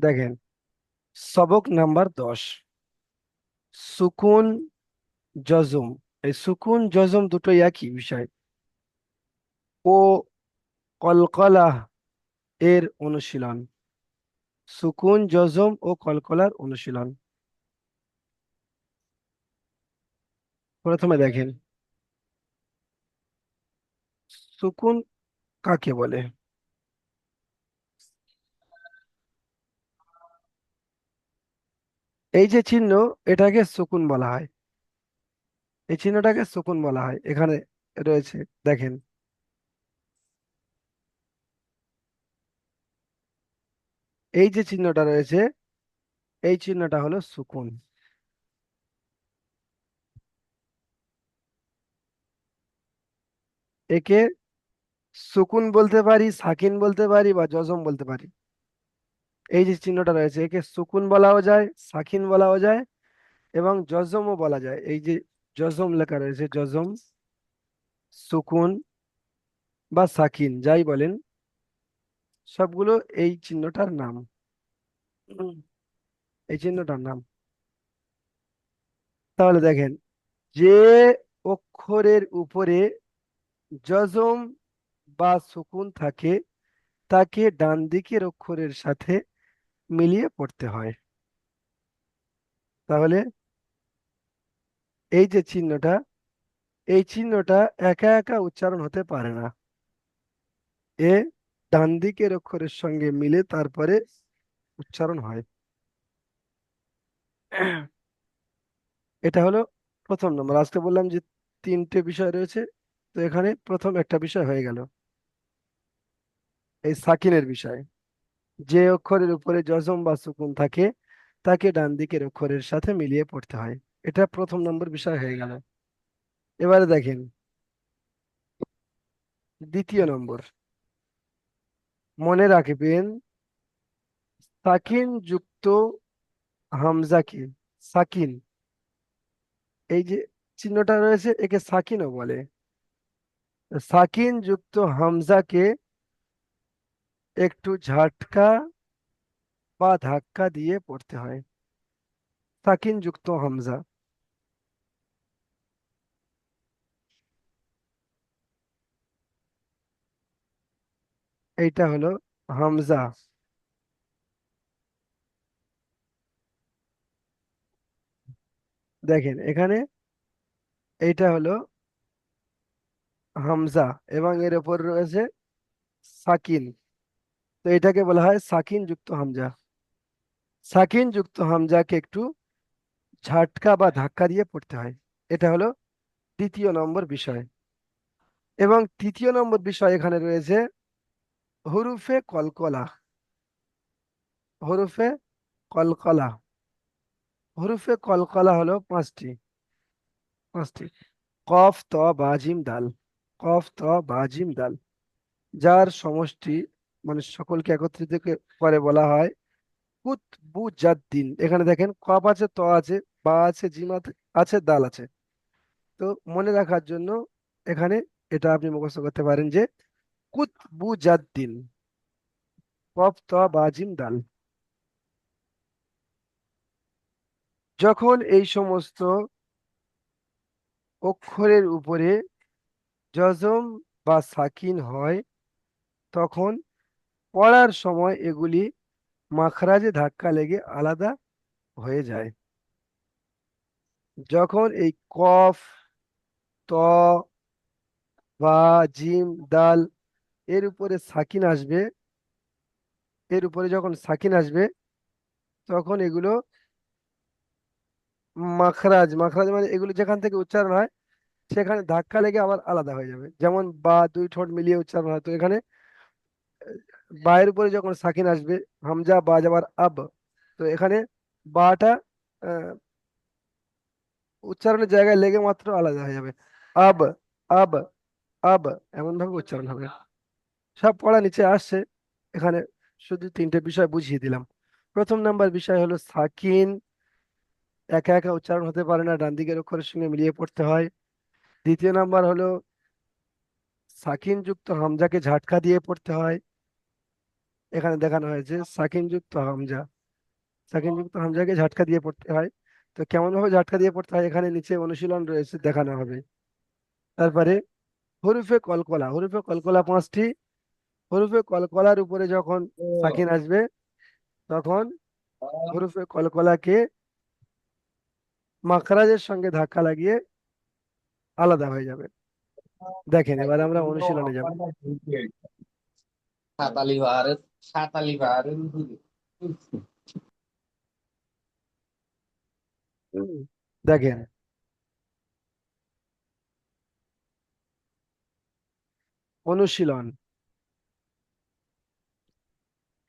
দেখেন, সবক নাম্বার দশ, সুকুন জজম এই সুকুন জজম দুটো একই বিষয়। ও কলকলা এর অনুশীলন। সুকুন জজম ও কলকলার অনুশীলন। প্রথমে দেখেন, সুকুন কাকে বলে? এই যে চিহ্ন, এটাকে সুকুন বলা হয়। এই চিহ্নটাকে সুকুন বলা হয়। এখানে রয়েছে, দেখেন। এই যে চিহ্নটা রয়েছে, এই চিহ্নটা হলো সুকুন একে সুকুন বলতে পারি সাকিন বলতে পারি বা জজম বলতে পারি। এই যে চিহ্নটা রয়েছে, একে সুকুন বলাও যায় সাকিন বলাও যায় এবং জজমও বলা যায়। এই যে জজম লেখা রয়েছে জজম সুকুন বা সাকিন যাই বলেন, সবগুলো এই চিহ্নটার নাম। এই চিহ্নটার নাম। তাহলে দেখেন, যে অক্ষরের উপরে জজম বা সুকুন থাকে, তাকে ডান দিকের অক্ষরের সাথে মিলিয়ে পড়তে হয়। তাহলে এই যে চিহ্নটা, এই চিহ্নটা একা একা উচ্চারণ হতে পারে না। এ ডান দিকের অক্ষরের সঙ্গে মিলে তারপরে উচ্চারণ হয়। এটা হলো প্রথম নম্বর। আজকে বললাম যে তিনটে বিষয় রয়েছে, তো এখানে প্রথম একটা বিষয় হয়ে গেল। এই সাকিনের বিষয়। যে অক্ষরের উপরে জজম বা সুকুন থাকে, তাকে ডান দিকের অক্ষরের সাথে মিলিয়ে পড়তে হয়। এটা প্রথম নম্বর বিষয় হয়ে গেল। এবারে দেখেন। দ্বিতীয় নম্বর। মনে রাখবেন, সাকিন যুক্ত হামজাকে সাকিন, এই যে চিহ্নটা রয়েছে, একে সাকিনও বলে। সাকিন যুক্ত হামজাকে একটু ঝাটকা বা ধাক্কা দিয়ে পড়তে হয়। সাকিন যুক্ত হামজা। এইটা হলো হামজা। দেখেন, এখানে এইটা হলো হামজা এবং এর উপর রয়েছে সাকিন। তো এটাকে বলা হয় সাকিন যুক্ত হামজা। সাকিন যুক্ত হামজাকে একটু ঝাটকা বা ধাক্কা দিয়ে পড়তে হয়। এটা হলো দ্বিতীয় নম্বর বিষয়। এবং তৃতীয় নম্বর বিষয় এখানে রয়েছে হরুফে কলকলা। হরুফে কলকলা। হরুফে কলকলা হলো পাঁচটি। পাঁচটি। কফ, ত বাজিম দাল। কফ, ত বাজিম দাল। যার সমষ্টি মানে সকলকে একত্রিত করে বলা হয়। কুতবু জাদ্দিন এখানে দেখেন কফ আছে, ত আছে, বা আছে, জিম আছে- দাল আছে। তো মনে রাখার জন্য এখানে এটা আপনি মুখস্থ করতে পারেন যে কুতবু জাদ্দিন কফ ত, বা জিম, দাল। যখন এই সমস্ত অক্ষরের উপরে জজম বা সাকিন হয়, তখন পড়ার সময় এগুলি মাখরাজে ধাক্কা লেগে আলাদা হয়ে যায়। যখন এই কফ, ত বা জিম দাল এর উপরে সাকিন আসবে, এর উপরে যখন সাকিন আসবে, তখন এগুলো মাখরাজ মাখরাজ মানে এগুলো যেখান থেকে উচ্চারণ হয়, সেখানে ধাক্কা লেগে আবার আলাদা হয়ে যাবে। যেমন বা দুই ঠোঁট মিলিয়ে উচ্চারণ হয়, তো এখানে বায়ের উপরে যখন সাকিন আসবে, হামজা বা যাবার আব। তো এখানে বাটা উচ্চারণের জায়গায় লেগে মাত্র আলাদা হয়ে যাবে। আব আব আব এমন ভাবে উচ্চারণ হবে। সব পড়া নিচে আসছে। এখানে শুধু তিনটে বিষয় বুঝিয়ে দিলাম। প্রথম নাম্বার বিষয় হলো সাকিন একা একা উচ্চারণ হতে পারে না, ডান দিকের অক্ষরের সঙ্গে মিলিয়ে পড়তে হয়। দ্বিতীয় নাম্বার হলো সাকিন যুক্ত হামজাকে ঝাটকা দিয়ে পড়তে হয়। এখানে দেখানো হয়েছে সাকিন যুক্ত হামজা। সাকিন যুক্ত হামজাকে ঝাটকা দিয়ে পড়তে হয়। তো কেমন ভাবে ঝাটকা দিয়ে পড়তে হয়? এখানে নিচে অনুশীলন রয়েছে দেখানো হবে। তারপরে হরুফে কলকলা। হরুফে কলকলা পাঁচটি। হরুফে কলকলার উপরে যখন সাকিন আসবে তখন হরুফে কলকলাকে মাখরাজের সঙ্গে ধাক্কা লাগিয়ে আলাদা হয়ে যাবে। দেখেন এবার আমরা অনুশীলনে যাব। দেখেন। অনুশীলন।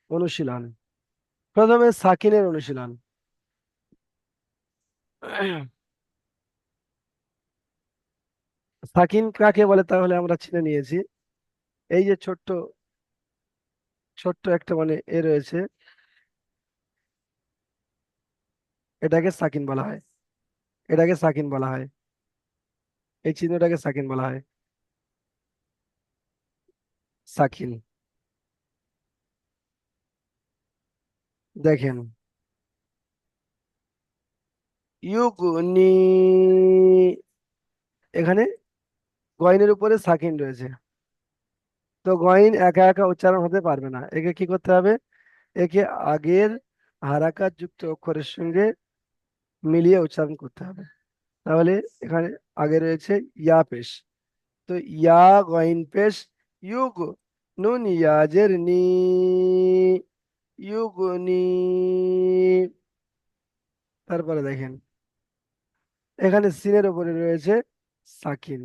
অনুশীলন। প্রথমে সাকিনের অনুশীলন। সাকিন কাকে বলে তাহলে আমরা চিনে নিয়েছি। এই যে ছোট্ট ছোট্ট একটা মানে এ রয়েছে। এটাকে সাকিন বলা হয়। এটাকে সাকিন বলা হয়। এই চিহ্নটাকে সাকিন বলা হয়। সাকিন। দেখেন। ইউগুনি এখানে গয়নের উপরে সাকিন রয়েছে। তো গয়ন একা একা উচ্চারণ হতে পারবে না। একে কি করতে হবে? একে আগের হারাকাত যুক্ত অক্ষরের সঙ্গে মিলিয়ে উচ্চারণ করতে হবে। তাহলে এখানে আগে রয়েছে ইয়া পেশ। তো ইয়া গয়ন পেশ, ইউগ নুন ইয়াজের নি। তারপরে দেখেন, এখানে সিনের উপরে রয়েছে সাকিন।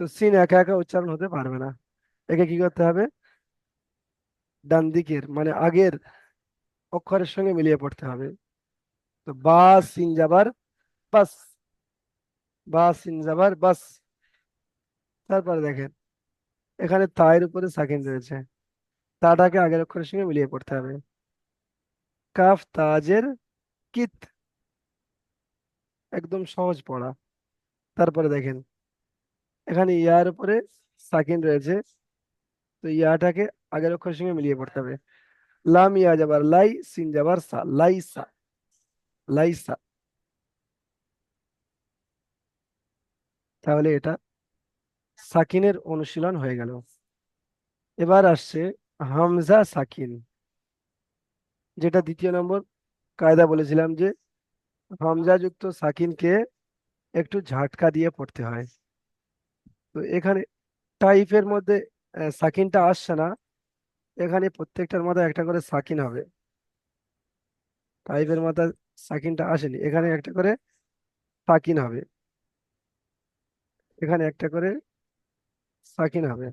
তো সিন একা একা উচ্চারণ হতে পারবে না। একে কি করতে হবে? ডান দিকের মানে আগের অক্ষরের সঙ্গে মিলিয়ে পড়তে হবে। তো বা সিন যাবার, বাস। বা সিন যাবার, বাস। তারপরে দেখেন, এখানে তায়ের উপরে সাকিন রয়েছে। তাটাকে আগের অক্ষরের সঙ্গে মিলিয়ে পড়তে হবে। কাফ, তাজের কিত। একদম সহজ পড়া। তারপরে দেখেন এখানে ইয়ার উপরে সাকিন রয়েছে। তো ইয়াটাকে আগের অক্ষরের সঙ্গে মিলিয়ে পড়তে হবে। লাম, ইয়া যাবার লাই, সিন যাবার সা লাইসা লাইসা তাহলে এটা সাকিনের অনুশীলন হয়ে গেল। এবার আসছে হামজা সাকিন, যেটা দ্বিতীয় নম্বর। কায়দা বলেছিলাম যে হামজা যুক্ত সাকিনকে একটু ঝাটকা দিয়ে পড়তে হয়। তো এখানে টাইপের মধ্যে সাকিনটা আসছে না। এখানে প্রত্যেকটার মাথায় একটা করে সাকিন হবে। টাইপের মাথায় সাকিনটা আসেনি। এখানে একটা করে সাকিন হবে। এখানে একটা করে সাকিন হবে।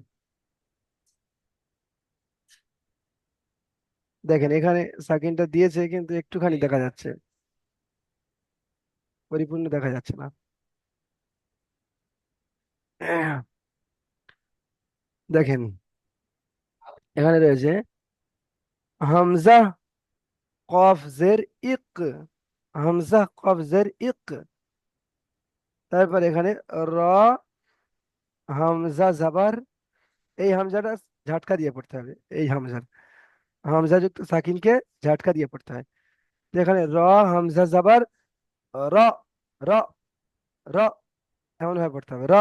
দেখেন, এখানে সাকিনটা দিয়েছে, কিন্তু একটুখানি দেখা যাচ্ছে। পরিপূর্ণ দেখা যাচ্ছে না। দেখেন, এখানে রয়েছে, হামজা কফ জের ইক, হামজা কফ জের ইক। তারপর এখানে র, হামজা জাবার, এই হামজাটা ঝাটকা দিয়ে পড়তে হবে, এই হামজা হামজা যুক্ত সাকিনকে ঝাটকা দিয়ে পড়তে হয়। তো এখানে র, হামজা জাবার, র র র এমন ভাবে পড়তে হবে, র।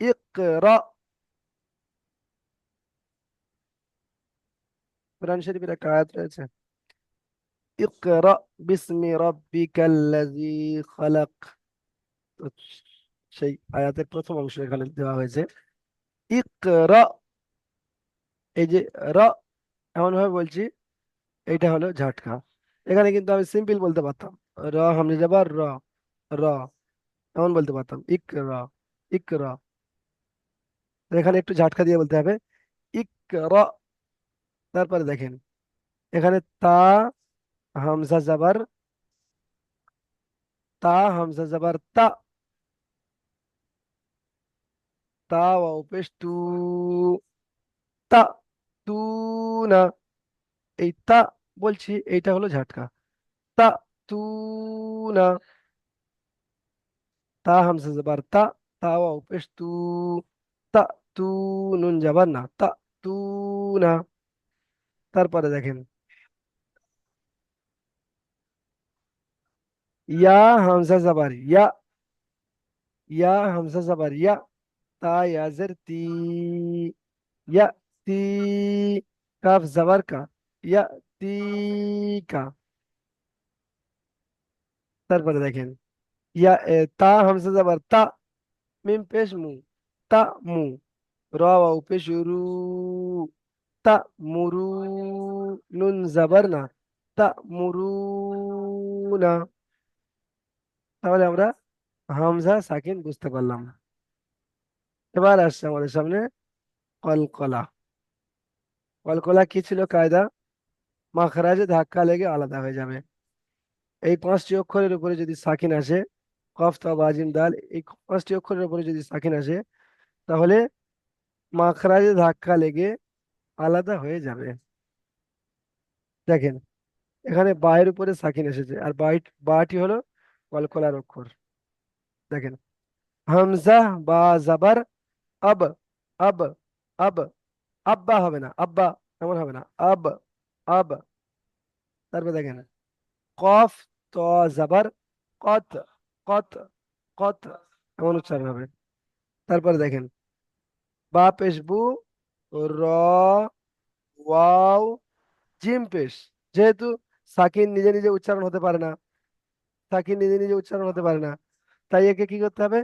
ইক র কোরআন শরীফের একটা আয়াত রয়েছে ইকরা বিসমি রাব্বিকাল্লাযী খালাক সেই আয়াতের প্রথম অংশ এখানে দেওয়া হয়েছে ইকরা এই যে র এমন ভাবে বলছি, এইটা হলো ঝাটকা। এখানে কিন্তু আমি সিম্পল বলতে পারতাম। র, হামজা যাবার র র, এমন বলতে পারতাম। ইকরা ইকরা। তো এখানে একটু ঝাটকা দিয়ে বলতে হবে। ইকরা, তারপরে দেখেন। এখানে তা, হামজা জাবার, তা, হামজা জাবার, তা। তা, ওয়াও, পেশ, তু, তা, তু, না। এই তা বলছি, এইটা হলো ঝাটকা। তা, তু, না। তা, হামজা জাবার, তা তা, ওয়াও, পেশ, তু। তা তু নুন যাবার না তা ইয়াতুনা তারপরে দেখেন। ইয়া হামজা জাবার ইয়া ইয়া হামজা জাবার ইয়া তা ইয়াজের তি ইয়া তি কাফ জাবার কা ইয়া তি কা। তারপরে দেখেন। ইয়া এ, তা হামজা জাবার তা মিম পেশ মু তা মু। তা মুরু নুন জাবার না তা মুরু না তাহলে আমরা হামজা সাকিন বুঝতে পারলাম এবার আসছে আমাদের সামনে কলকলা কলকলা কি ছিল কায়দা মাখরাজে ধাক্কা লেগে আলাদা হয়ে যাবে এই পাঁচটি অক্ষরের উপরে যদি সাকিন আসে, কফ তা বাজিম দাল, এই পাঁচটি অক্ষরের উপরে যদি সাকিন আসে তাহলে মাখরাজে ধাক্কা লেগে আলাদা হয়ে যাবে। দেখেন, এখানে বায়ের উপরে সাকিন এসেছে আর বাই বাটি হলো কলকলার অক্ষর দেখেন, হামজা বা জাবার আব আব আব, আব্বা হবে না, আব্বা এমন হবে না, আব আব। তারপর দেখেন, কফ, ত, জাবার, কত কত কত, এমন উচ্চারণ হবে। তারপরে দেখেন বা পেশ বু, র, ওয়াও, জিম পেশ। যেহেতু সাকিন নিজে নিজে উচ্চারণ হতে পারে না। সাকিন নিজে নিজে উচ্চারণ হতে পারে না। তাই একে কি করতে হবে?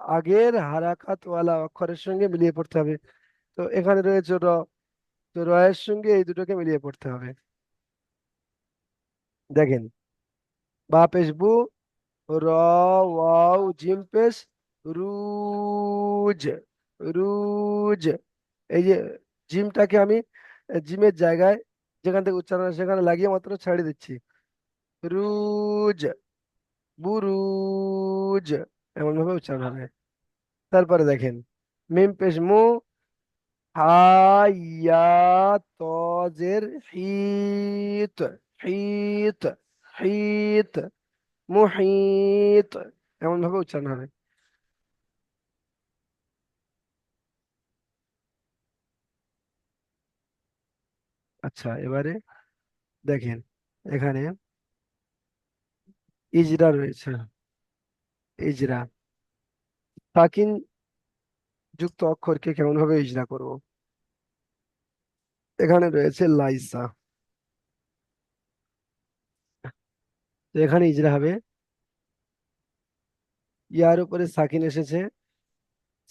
আগের হারাকাত ওয়ালা অক্ষরের সঙ্গে মিলিয়ে পড়তে হবে। তো এখানে রয়েছে র। তো র এর সঙ্গে এই দুটোকে মিলিয়ে পড়তে হবে। দেখেন। বা পেশ বু, র, ওয়াও, জিম পেশ, রুজ। রুজ। এই যে জিমটাকে আমি জিমের জায়গায় যেখান থেকে উচ্চারণ সেখানে লাগিয়ে মাত্র ছাড়িয়ে দিচ্ছি। রুজ, বুরুজ এমন ভাবে উচ্চারণ হবে তারপরে দেখেন, মিম পেশ মু হাইয়া তজের হিত হিত হিত, মুহিত এমন ভাবে উচ্চারণ হবে আচ্ছা এবারে দেখেন, এখানে ইজরা রয়েছে। ইজরা। সাকিন যুক্ত অক্ষরকে কেমন ভাবে ইজরা করব? এখানে রয়েছে লাইসা। এখানে ইজরা হবে। ইয়ার উপরে সাকিন এসেছে।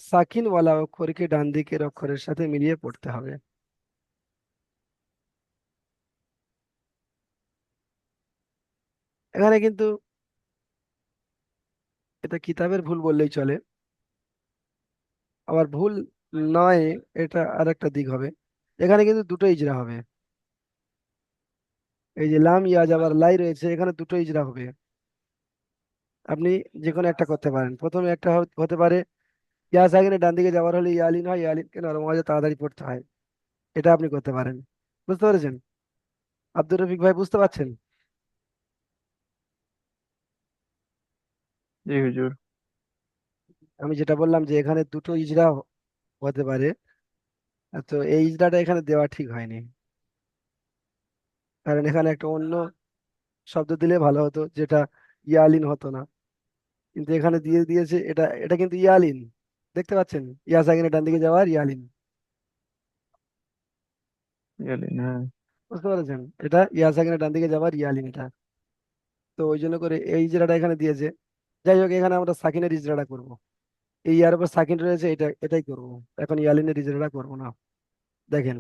সাকিন ওয়ালা অক্ষরকে ডান দিকের অক্ষরের সাথে মিলিয়ে পড়তে হবে। এখানে কিন্তু এটা কিতাবের ভুল বললেই চলে। আবার ভুল নয়, এটা আর একটা দিক হবে। এখানে কিন্তু দুটো ইজরা হবে। এই যে লাম, ইয়াজ আবার লাই রয়েছে, এখানে দুটো ইজরা হবে। আপনি যে কোনো একটা করতে পারেন। প্রথমে একটা হতে পারে, ইয়া সাকিনে ডান দিকে যাওয়ার হলে ইয়ালিন হয় ইয়ালিনকে নরম আওয়াজে তাড়াতাড়ি পড়তে হয়। এটা আপনি করতে পারেন। বুঝতে পেরেছেন? আব্দুর রফিক ভাই, বুঝতে পারছেন? জি হুজুর আমি যেটা বললাম যে এখানে দুটো ইজরা হতে পারে তো এই ইজরাটা এখানে দেওয়া ঠিক হয়নি। কারণ এখানে একটা অন্য শব্দ দিলে ভালো হতো যেটা ইয়ালিন হতো না। কিন্তু এখানে দিয়ে দিয়েছে এটা এটা কিন্তু ইয়ালিন। দেখতে পাচ্ছেন? ইয়া সাকিনের ডান দিকে যাওয়ার ইয়ালিন। গেলেন হ্যাঁ। বুঝতে পেরেছেন? এটা ইয়া সাকিনের ডান দিকে যাওয়ার ইয়ালিন এটা। তো ওই জন্য করে এই ইজরাটা এখানে দিয়েছে। যাই হোক এখানে আমরা সাকিনের ইজরাটা করব। এই ইয়ার উপর সাকিন রয়েছে, এটা, এটাই করব। এখন ইয়ালিনের ইজরাটা করব না। দেখেন।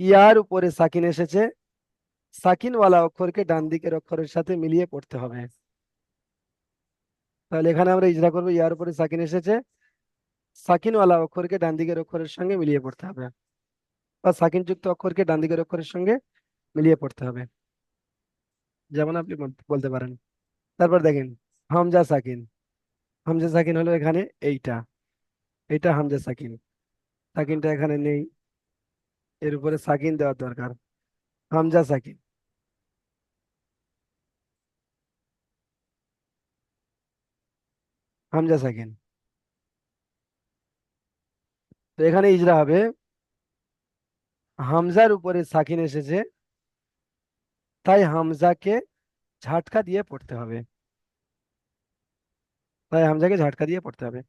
ইয়ার উপরে সাকিন এসেছে। সাকিনওয়ালা অক্ষরকে ডান দিকের অক্ষরের সাথে মিলিয়ে পড়তে হবে। তাহলে এখানে আমরা ইজরা করব। ইয়ার উপরে সাকিন এসেছে। সাকিনওয়ালা অক্ষরকে ডান দিকের অক্ষরের সঙ্গে মিলিয়ে পড়তে হবে। বা সাকিন যুক্ত অক্ষরকে ডান দিকের অক্ষরের সঙ্গে মিলিয়ে পড়তে হবে। যেমন আপনি বলতে পারেন। তারপর দেখেন, হামজা সাকিন। হামজা সাকিন হলো এখানে এইটা। এইটা হামজা সাকিন। সাকিনটা এখানে নেই। এর উপরে সাকিন দেওয়ার দরকার। হামজা সাকিন। হামজা সাকিন। তো এখানে ইজরা হবে। হামজার উপরে সাকিন এসেছে। তাই হামজাকে ঝাটকা দিয়ে পড়তে হবে। তাই হামজাকে ঝাটকা দিয়ে পড়তে হবে।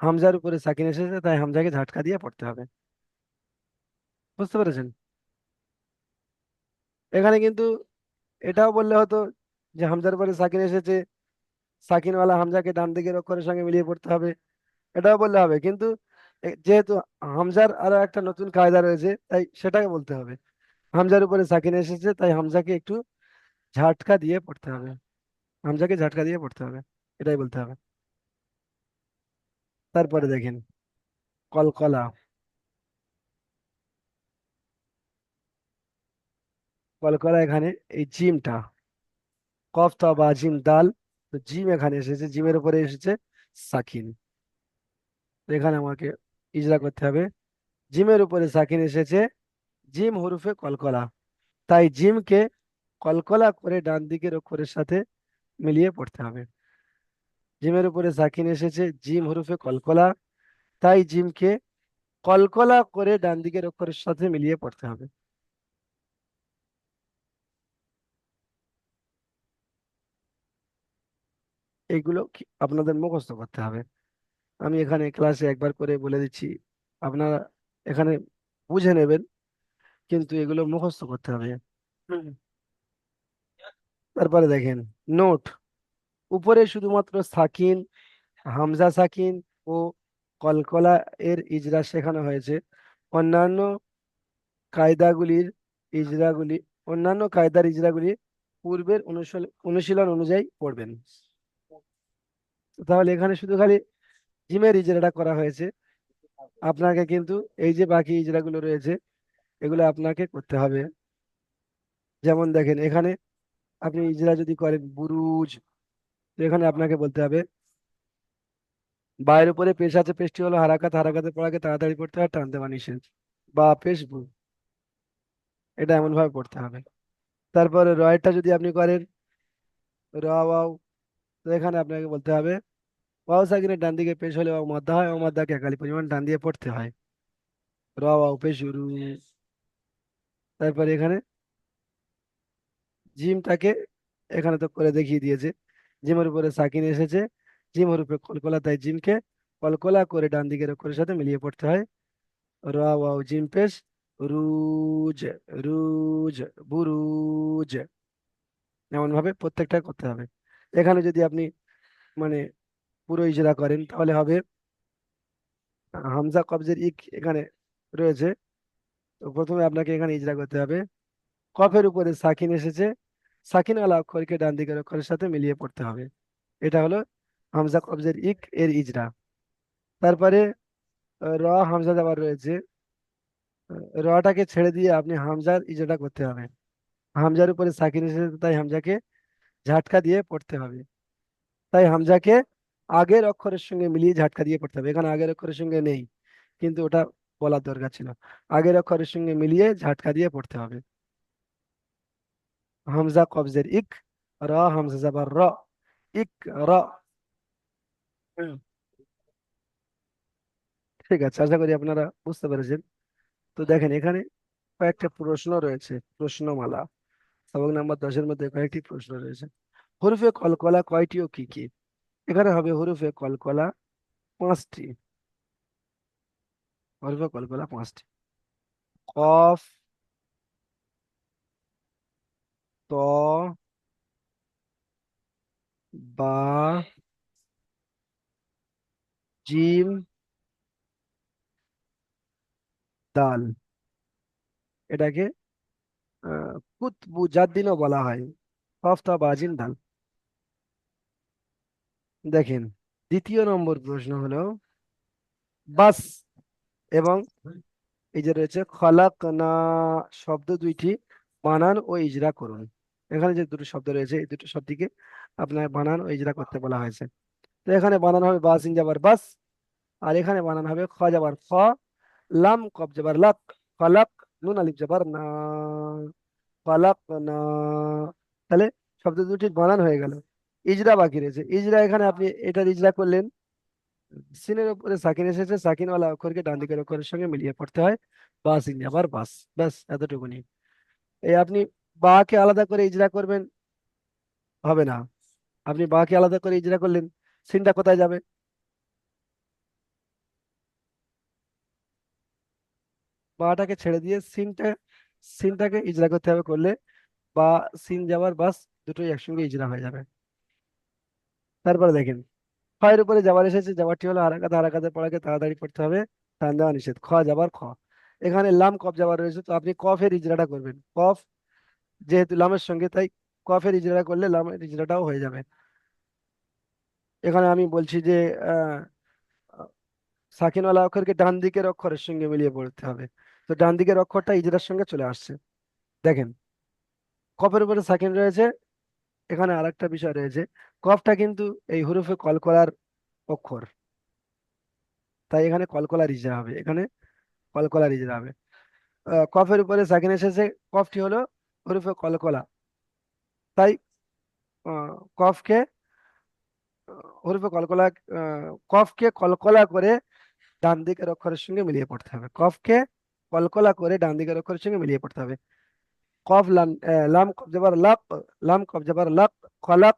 হামজার উপরে সাকিন এসেছে, তাই হামজাকে ঝাটকা দিয়ে পড়তে হবে। বুঝতে পেরেছেন? এখানে কিন্তু এটাও বললে হতো যে হামজার উপরে সাকিন এসেছে, সাকিনওয়ালা হামজাকে ডান দিকের অক্ষরের সঙ্গে মিলিয়ে পড়তে হবে। এটাও বললে হবে। কিন্তু যেহেতু হামজার আরও একটা নতুন কায়দা রয়েছে, তাই সেটাকে বলতে হবে। হামজার উপরে সাকিন এসেছে, তাই হামজাকে একটু ঝাটকা দিয়ে পড়তে হবে। হামজাকে ঝাটকা দিয়ে পড়তে হবে, এটাই বলতে হবে। তারপরে দেখেন, কলকলা। কলকলা এখানে, এই জিমটা। কফ ত বা জিম দাল তো জিম এখানে এসেছে, জিমের উপরে এসেছে সাকিন। এখানে আমাকে ইজরা করতে হবে। জিমের উপরে সাকিন এসেছে জিম হরুফে কলকলা। তাই জিমকে কলকলা করে ডান দিকের অক্ষরের সাথে মিলিয়ে পড়তে হবে। জিমের উপরে সাকিন এসেছে, জিম হরুফে কলকলা। তাই জিমকে কলকলা করে ডান দিকের অক্ষরের সাথে মিলিয়ে পড়তে হবে। এইগুলো আপনাদের মুখস্থ করতে হবে। আমি এখানে ক্লাসে একবার করে বলে দিচ্ছি, আপনারা এখানে বুঝে নেবেন। কিন্তু এগুলো মুখস্থ করতে হবে। তারপরে দেখেন নোট। উপরে শুধুমাত্র সাকিন হামজা সাকিন ও কলকলা এর ইজরা শেখানো হয়েছে। অন্যান্য কায়দাগুলির ইজরাগুলি অন্যান্য কায়দার ইজরাগুলি পূর্বের অনুশীল- অনুশীলন অনুযায়ী পড়বেন। তাহলে এখানে শুধু খালি জিমের ইজরাটা করা হয়েছে। আপনাকে কিন্তু এই যে বাকি ইজরাগুলো রয়েছে এগুলো আপনাকে করতে হবে। যেমন দেখেন, এখানে আপনি ইজরা যদি করেন, বুরুজ এখানে আপনাকে বলতে হবে, বায়ের উপরে পেশ আছে, পেশটি হলো হারাকাত, হারাকাতে পড়াকে তাড়াতাড়ি পড়তে হয়, টানতে বা নিষেধ, বা পেশ বু এটা এমন ভাবে পড়তে হবে। তারপরে রয়টা যদি আপনি করেন, র তো এখানে আপনাকে বলতে হবে, ওয়াও সাকিনের ডান দিকে পেশ হলে ও মাদ্দা হয় ও মাদ্দাকে একালি পরিমাণ ডান দিয়ে পড়তে হয়। র পেশ শুরু তারপরে এখানে জিমটাকে এখানে তো করে দেখিয়ে দিয়েছে। জিমের উপরে সাকিন এসেছে। জিম রূপে কলকলা, তাই জিমকে কলকলা করে ডান দিকের অক্ষরের সাথে মিলিয়ে পড়তে হয়। র ওয়াও জিম পেশ, রুজ রুজ, বুরুজ। এমন ভাবে প্রত্যেকটা করতে হবে। এখানে যদি আপনি মানে পুরো ইজরা করেন, তাহলে হবে হামজা কবজের ইক এখানে রয়েছে। প্রথমে আপনাকে এখানে ইজরা করতে হবে। কফের উপরে সাকিন এসেছে। সাকিন আলা অক্ষরকে ডান দিকের অক্ষরের সাথে মিলিয়ে পড়তে হবে। এটা হলো হামজা কবজের ইক, এর ইজরা। তারপরে র হামজা আবার রয়েছে। রটাকে ছেড়ে দিয়ে আপনি হামজার ইজরাটা করতে হবে। হামজার উপরে সাকিন এসেছে, তাই হামজাকে ঝাটকা দিয়ে পড়তে হবে। তাই হামজাকে আগের অক্ষরের সঙ্গে মিলিয়ে ঝাটকা দিয়ে পড়তে হবে। এখানে আগের অক্ষরের সঙ্গে নেই, কিন্তু ওটা বলার দরকার ছিল। আগের অক্ষরের সঙ্গে মিলিয়ে ঝাটকা দিয়ে পড়তে হবে। হামজা কবজের ইক র হামজা জাবার র ইক র। ঠিক আছে আশা করি আপনারা বুঝতে পেরেছেন। তো দেখেন এখানে কয়েকটা প্রশ্ন রয়েছে প্রশ্নমালা। সবক নাম্বার দশের মধ্যে কয়েকটি প্রশ্ন রয়েছে। হরুফে কলকলা কয়টি ও কি কি? এখানে হবে হরুফে কলকলা পাঁচটি। পাঁচটি কফ ত বা জিম দাল এটাকে আহ, কুতবু জাদ্দিনও বলা হয়। কফ ত বা জিম দাল দেখেন দ্বিতীয় নম্বর প্রশ্ন হলো বাস এবং এই যে রয়েছে, খলাক না শব্দ দুইটি, বানান ও ইজরা করুন। এখানে যে দুটো শব্দ রয়েছে, এই দুটো শব্দকে আপনার বানান ও ইজরা করতে বলা হয়েছে। তো এখানে বানান হবে বাস ইন যাবার বাস, আর এখানে বানান হবে খ যাবার খ, লাম কব যাবার লাক, খলাক নুন আলিফ যাবার না, খলাক না। তাহলে শব্দ দুটির বানান হয়ে গেল। ইজরা বাকি রয়েছে। ইজরা এখানে আপনি এটার ইজরা করলেন সিনের উপরে সাকিন এসেছে সাকিনওয়ালা অক্ষরকে ডান দিকের অক্ষরের সঙ্গে মিলিয়ে পড়তে হয়। বাস ইন আবার বাস। ব্যাস, এতটুকুনি। এই আপনি বাকে আলাদা করে ইজরা করবেন, হবে না। আপনি বাকে আলাদা করে ইজরা করলেন, সিনটা কোথায় যাবে? বাটাকে ছেড়ে দিয়ে সিনটা, সিনটাকে ইজরা করতে হবে, করলে বা সিন যাওয়ার বাস দুটোই একসঙ্গে ইজরা হয়ে যাবে। তারপরে দেখেন। খয়ের উপরে যাবার এসেছে, যাবারটি হলো হারাকাত হারাকাতের পড়াকে তাড়াতাড়ি পড়তে হবে টান দেওয়া নিষেধ। খ, যাবার খ। এখানে লাম, কফ যাবার রয়েছে, তো আপনি কফের ইজরাটা করবেন। কফ যেহেতু লামের সঙ্গে, তাই কফের ইজরাটা করলে লামের ইজরাটাও হয়ে যাবে। এখানে আমি বলছি যে আহ সাকিনওয়ালা অক্ষরকে ডান দিকের অক্ষরের সঙ্গে মিলিয়ে পড়তে হবে। তো ডান দিকের অক্ষরটা ইজরার সঙ্গে চলে আসছে। দেখেন, কফের উপরে সাকিন রয়েছে এখানে আরেকটা বিষয় রয়েছে, কফটা কিন্তু এই হুরুফে কলকলার অক্ষর। তাই এখানে কলকলার ইজরা হবে, এখানে কলকলার ইজরা হবে। কফের উপরে সাকিন এসেছে, কফটি হলো হুরুফে কলকলা তাই কফকে, হুরুফে কলকলা কফকে কলকলা করে ডান দিকের অক্ষরের সঙ্গে মিলিয়ে পড়তে হবে। কফকে কলকলা করে ডান দিকের অক্ষরের সঙ্গে মিলিয়ে পড়তে হবে। কফ লাম কফ জবর লাপ লাম কফ জবর লাপ খলাপ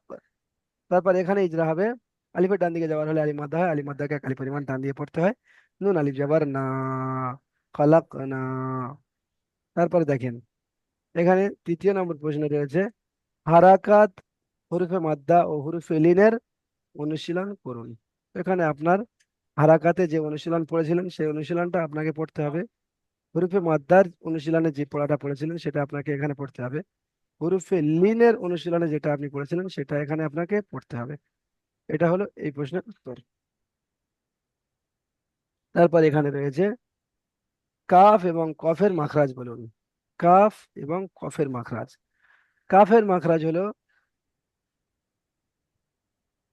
তারপর এখানে ইজরা হবে, আলিফের ডান দিকে যাওয়ার হলে আলিফ মাদ্দা হয় আলিফ মাদ্দাকে এক আলিফ পরিমাণ ডান দিয়ে পড়তে হয়। নুন, আলিফ জবর না, খলাক না। তারপরে দেখেন, এখানে তৃতীয় নম্বর প্রশ্ন রয়েছে, হারাকাত হুরুফে মাদ্দা ও হুরুফে লিনের অনুশীলন করুন। এখানে আপনার হারাকাতে যে অনুশীলন পড়েছিলেন, সেই অনুশীলনটা আপনাকে পড়তে হবে। হুরুফে মাদ্দার অনুশীলনে যে পড়াটা পড়েছিলেন, সেটা আপনাকে এখানে পড়তে হবে। হুরুফে লিনের অনুশীলনে যেটা আপনি পড়েছিলেন, সেটা এখানে আপনাকে পড়তে হবে। এটা হলো এই প্রশ্নের উত্তর। তারপর এখানে রয়েছে, কাফ এবং কফের মাখরাজ বলুন। কাফ এবং কফের মাখরাজ। কাফের মাখরাজ হলো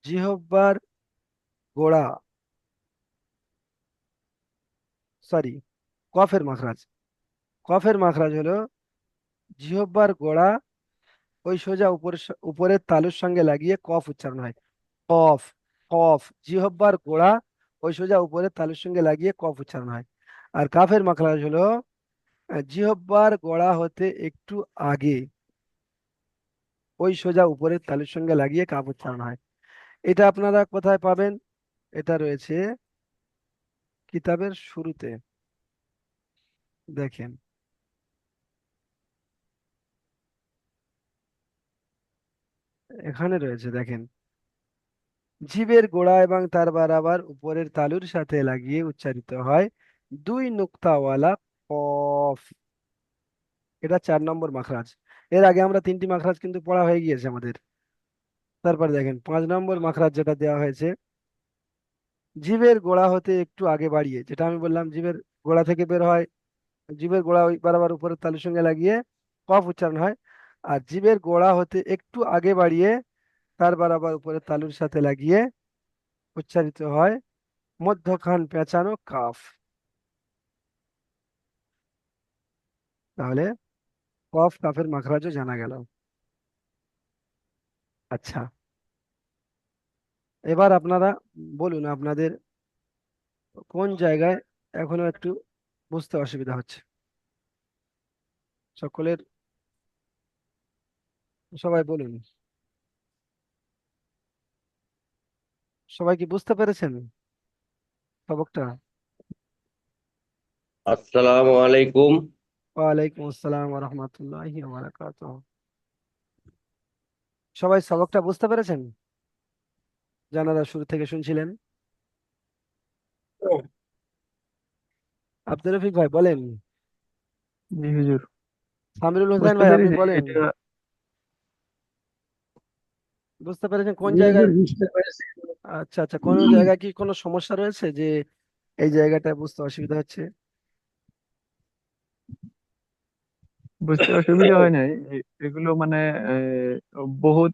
জিহব্বার গোড়া। সরি কফের মাখরাজ। কফের মাখরাজ হলো জিহব্বার গোড়া ওই সোজা উপরের স- উপরের তালুর সঙ্গে লাগিয়ে কফ উচ্চারণ হয়। কফ কফ জিহব্বার গোড়া ওই সোজা উপরের তালুর সঙ্গে লাগিয়ে কফ উচ্চারণ হয়। আর কাফের মাখরাজ হলো জিহব্বার গোড়া হতে একটু আগে ওই সোজা উপরের তালুর সঙ্গে লাগিয়ে কাফ উচ্চারণ হয়। এটা আপনারা কোথায় পাবেন? এটা রয়েছে কিতাবের শুরুতে। দেখেন। এখানে রয়েছে, দেখেন। জিভের গোড়া এবং তার বারাবার উপরের তালুর সাথে লাগিয়ে উচ্চারিত হয়, দুই নুক্তাওয়ালা কফ। এটা চার নম্বর মাখরাজ। এর আগে আমরা তিনটি মাখরাজ কিন্তু পড়া হয়ে গিয়েছে আমাদের। তারপর দেখেন, পাঁচ নম্বর মাখরাজ যেটা দেওয়া হয়েছে, জীবের গোড়া হতে একটু আগে বাড়িয়ে, যেটা আমি বললাম, জীবের গোড়া থেকে বের হয় জিভের গোড়া ওই বরাবর উপরের তালুর সঙ্গে লাগিয়ে কফ উচ্চারণ হয়। আর জিভের গোড়া হতে একটু আগে বাড়িয়ে তার বরাবর উপরের তালুর সাথে লাগিয়ে উচ্চারিত হয়, মধ্যখান পেঁচানো কাফ। তাহলে কফ কাফের মাখরাজও জানা গেল। আচ্ছা। এবার আপনারা বলুন, আপনাদের কোন জায়গায় এখনও একটু বুঝতে অসুবিধা হচ্ছে। সকলের সবাই বলুন। সবাই কি বুঝতে পেরেছেন? সবকটা আসসালামু আলাইকুম। ওয়ালাইকুম আসসালাম ওয়া রাহমাতুল্লাহি ওয়া বারাকাতুহু সবাই সবকটা বুঝতে পেরেছেন? জানারা শুরু থেকে শুনছিলেন? আব্দুর রফিক ভাই বলেন। জি হুজুর। সামিরুল হোসেন বুঝতে ভাই আপনি বলেন। বুঝতে পেরেছেন কোন জায়গায়? আচ্ছা আচ্ছা কোন জায়গায় কি কোনো সমস্যা রয়েছে যে এই জায়গাটা বুঝতে অসুবিধা হচ্ছে? বুঝতে অসুবিধা হয় নাই। এগুলো মানে বহুত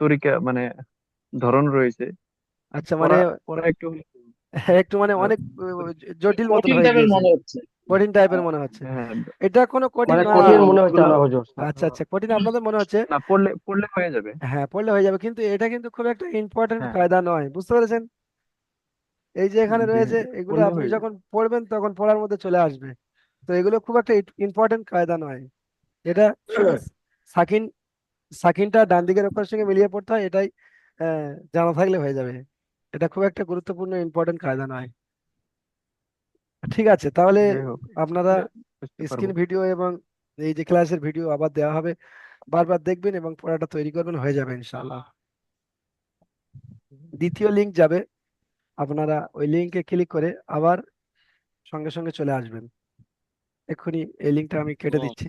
তরিকা মানে ধরন রয়েছে। আচ্ছা মানে পড়া একটু একটু মানে অনেক জটিল মতন কঠিন হয়ে টাইপের গিয়েছে। মনে হচ্ছে। কঠিন টাইপের মনে হচ্ছে। হ্যাঁ এটা কোনো কঠিন মানে না কঠিন মনে হচ্ছে আচ্ছা আচ্ছা কঠিন আপনাদের মনে হচ্ছে? না পড়লে পড়লে হয়ে যাবে। হ্যাঁ পড়লে হয়ে যাবে কিন্তু এটা কিন্তু খুব একটা ইম্পর্টেন্ট হ্যাঁ। কায়দা নয় বুঝতে পেরেছেন? এই যে এখানে রয়েছে এগুলো পড়লে আপনি হয়ে যাবে। যখন পড়বেন তখন পড়ার মধ্যে চলে আসবে। তো এগুলো খুব একটা ইম্পর্টেন্ট কায়দা নয়। এটা সাকিন সাকিনটা ডান দিকের অক্ষরের সঙ্গে মিলিয়ে পড়তে হয় এটাই আহ, জানা থাকলে হয়ে যাবে। এটা খুব একটা গুরুত্বপূর্ণ ইম্পর্টেন্ট কায়দা নয়। ঠিক আছে তাহলে আপনারা স্ক্রিন পারব। ভিডিও এবং এই যে ক্লাসের ভিডিও আবার দেওয়া হবে বারবার দেখবেন এবং পড়াটা তৈরি করবেন হয়ে যাবে ইনশাআল্লাহ। দ্বিতীয় লিংক যাবে আপনারা ওই লিংকে ক্লিক করে আবার সঙ্গে সঙ্গে চলে আসবেন। এক্ষুনি এই লিংকটা আমি কেটে। দিচ্ছি।